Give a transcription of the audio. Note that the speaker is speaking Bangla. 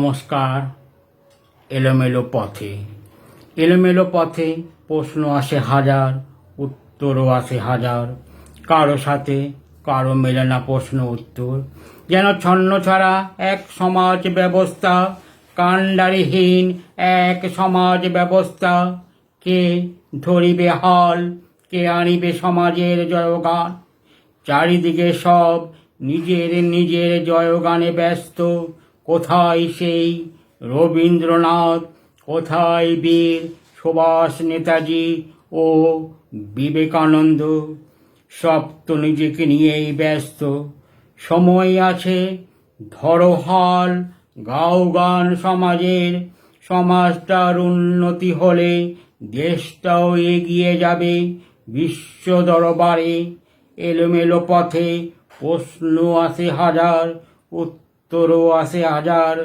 নমস্কার, এলোমেলো পথে। এলোমেলো পথে প্রশ্ন আসে হাজার, উত্তরও আসে হাজার। কারও সাথে কারও মেলে না প্রশ্ন উত্তর। যেন ছন্ন ছাড়া এক সমাজ ব্যবস্থা, কাণ্ডারিহীন এক সমাজ ব্যবস্থা। কে ধরিবে হাল, কে আনিবে সমাজের জয়গান। চারিদিকে সব নিজের নিজের জয়গানে ব্যস্ত। কোথায় সেই রবীন্দ্রনাথ? কোথায় বীর সুভাষ নেতাজি ও বিবেকানন্দ? সব তো নিজেকে নিয়েই ব্যস্ত। সময় আছে ধরো হাল গাও গান সমাজের। সমাজটার উন্নতি হলে দেশটাও এগিয়ে যাবে বিশ্ব দরবারে। এলোমেলো পথে প্রশ্ন আসে হাজার উত্তরও আছে হাজার